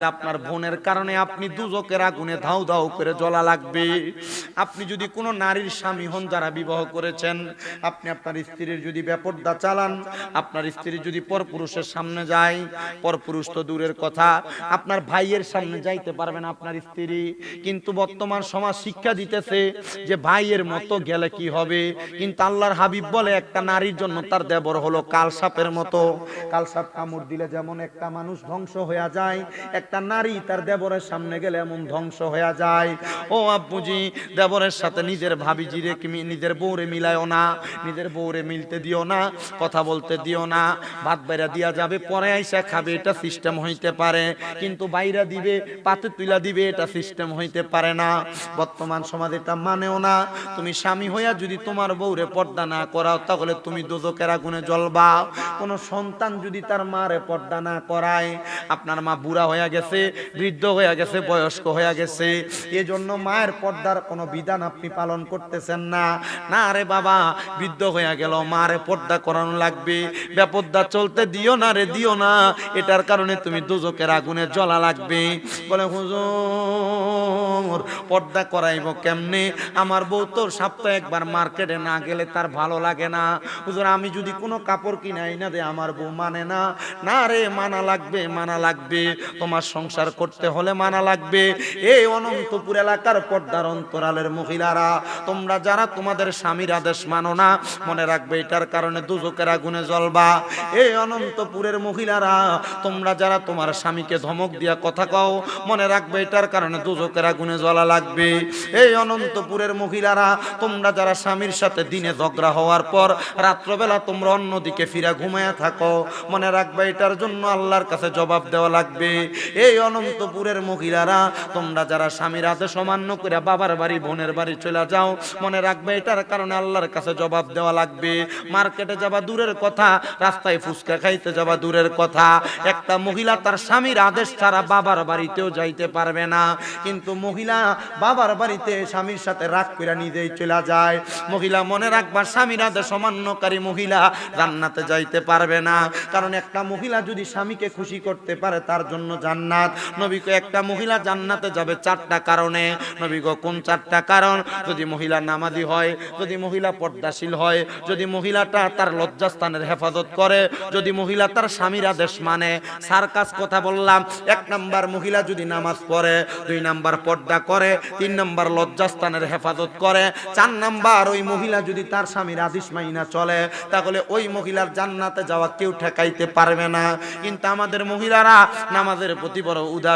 আপনার বোনের কারণে আপনি দুজকের আগুনে ধাউ ধাউ করে জ্বলা লাগবে। আপনি যদি কোনো নারীর স্বামী হন যারা বিবাহ করেছেন, আপনি আপনার স্ত্রীর যদি ব্যাপরদা চালান, আপনার স্ত্রী যদি পরপুরুষের সামনে যায়, পরপুরুষ তো দূরের কথা, আপনার ভাইয়ের সামনে যাইতে পারবেন আপনার স্ত্রী। কিন্তু বর্তমান সমাজ শিক্ষা দিতেছে যে ভাইয়ের মতো গেলে কি হবে? কিন্তু আল্লাহর হাবিব বলে, একটা নারীর জন্য তার দেবর হলো কালসাপের মতো। কালসাপ কামড় দিলে যেমন একটা মানুষ ধ্বংস হয়ে যায় একটা নারী তার দেবরের সামনে গেলে এমন ধ্বংস হয়ে যায়। ও আব্বুজি, দেবরের সাথে নিজের ভাবিজিরে নিজের বউরে মিলায়ও না, নিজের বউরে মিলতে দিও না, কথা বলতে দিও না, ভাত বাইরা দিয়া যাবে, পরে আইসা খাবে, এটা সিস্টেম হইতে পারে। কিন্তু বাইরা দিবে, পাতে তুলা দিবে, এটা সিস্টেম হইতে পারে না। বর্তমান সমাজ এটা মানেও না। তুমি স্বামী হইয়া যদি তোমার বউরে পর্দা না করাও, তাহলে তুমি দোজকের আগুনে জ্বলবা। কোনো সন্তান যদি তার মারে পর্দা না করায়, আপনার মা বুড়া হয়ে গেছে, বৃদ্ধ হয়ে গেছে, বয়স্ক হয়ে গেছে। এজন্য মায়ের পর্দার কোনো বিধান আপনি পালন করতেছেন না। না রে বাবা, বৃদ্ধ হয়ে গেল, মারে পর্দা করানো লাগবে। বেপর্দা চলতে দিও না রে, দিও না। এটার কারণে তুমি দুজকের আগুনে জ্বলা লাগবে। বলে, হুজুর, পর্দা করাইব কেমনে? আমার বউ তো সপ্তাহে একবার মার্কেটে না গেলে তার ভালো লাগে না। হুজুর, আমি যদি কোনো কাপড় কিনাই না দে আমার বউ মানে না। না রে, মানা লাগবে মানা লাগবে। তোমার সংসার করতে হলে মানা লাগবে। এই অনন্তপুর এলাকার পর্দার অন্তরালের মহিলারা, তোমরা যারা তোমাদের স্বামীর আদেশ মানো না, মনে রাখবে এটার কারণে দুজকের আগুনে জ্বলবা। এই অনন্তপুরের মহিলারা, তোমরা যারা তোমার স্বামীকে ধমক দিয়া কথা কও, মনে রাখবে এটার কারণে দুজকের আগুনে জ্বলা লাগবে। এই অনন্তপুরের মহিলারা, তোমরা যারা স্বামীর সাথে দিনে ঝগড়া হওয়ার পর রাত্রবেলা তোমরা অন্যদিকে ফিরা ঘুমায়া থাকো, মনে রাখবে এটার জন্য আল্লাহর কাছে জবাব দেওয়া লাগবে। এই অনন্তপুরের মহিলারা, তোমরা যারা স্বামীর আদেশ অমান্য করে বাবার বাড়ি, বোনের বাড়ি চলে যাও, মনে রাখবে এটার কারণে আল্লাহর কাছে জবাব দেওয়া লাগবে। মার্কেটে যাবা দূরের কথা, রাস্তায় ফুচকা খাইতে যাবা দূরের কথা। একটা মহিলা তার স্বামীর আদেশ ছাড়া বাবার বাড়িতেও যাইতে পারবে না। কিন্তু মহিলা বাবার বাড়িতে স্বামীর সাথে রাগ করে নিজেই চলে যায়। মহিলা মনে রাখবা স্বামীর আদেশ অমান্যকারী মহিলা জান্নাতে যাইতে পারবে না। কারণ একটা মহিলা যদি স্বামীকে খুশি করতে পারে, তার জন্য জান্নাত নবীকে একটা মহিলা জান্নাতে যাবে চারটা কারণে। নবী কোন চারটা কারণ? যদি মহিলা নামাজি হয়, যদি মহিলা পর্দাশীল হয়, যদি মহিলাটা তার লজ্জাস্থানের হেফাজত করে, যদি মহিলা তার স্বামীর আদেশ মানে। সার্কাস কথা বললাম, এক নাম্বার মহিলা যদি নামাজ পড়ে, দুই নাম্বার পর্দা করে, তিন নাম্বার লজ্জাস্থানের হেফাজত করে, চার নাম্বার ওই মহিলা যদি তার স্বামীর আদেশ মাইনা চলে, তাহলে ওই মহিলার জান্নাতে যাওয়া কেউ ঠেকাইতে পারবে না। কিন্তু আমাদের মহিলারা নামাজের প্রতি বড় উদার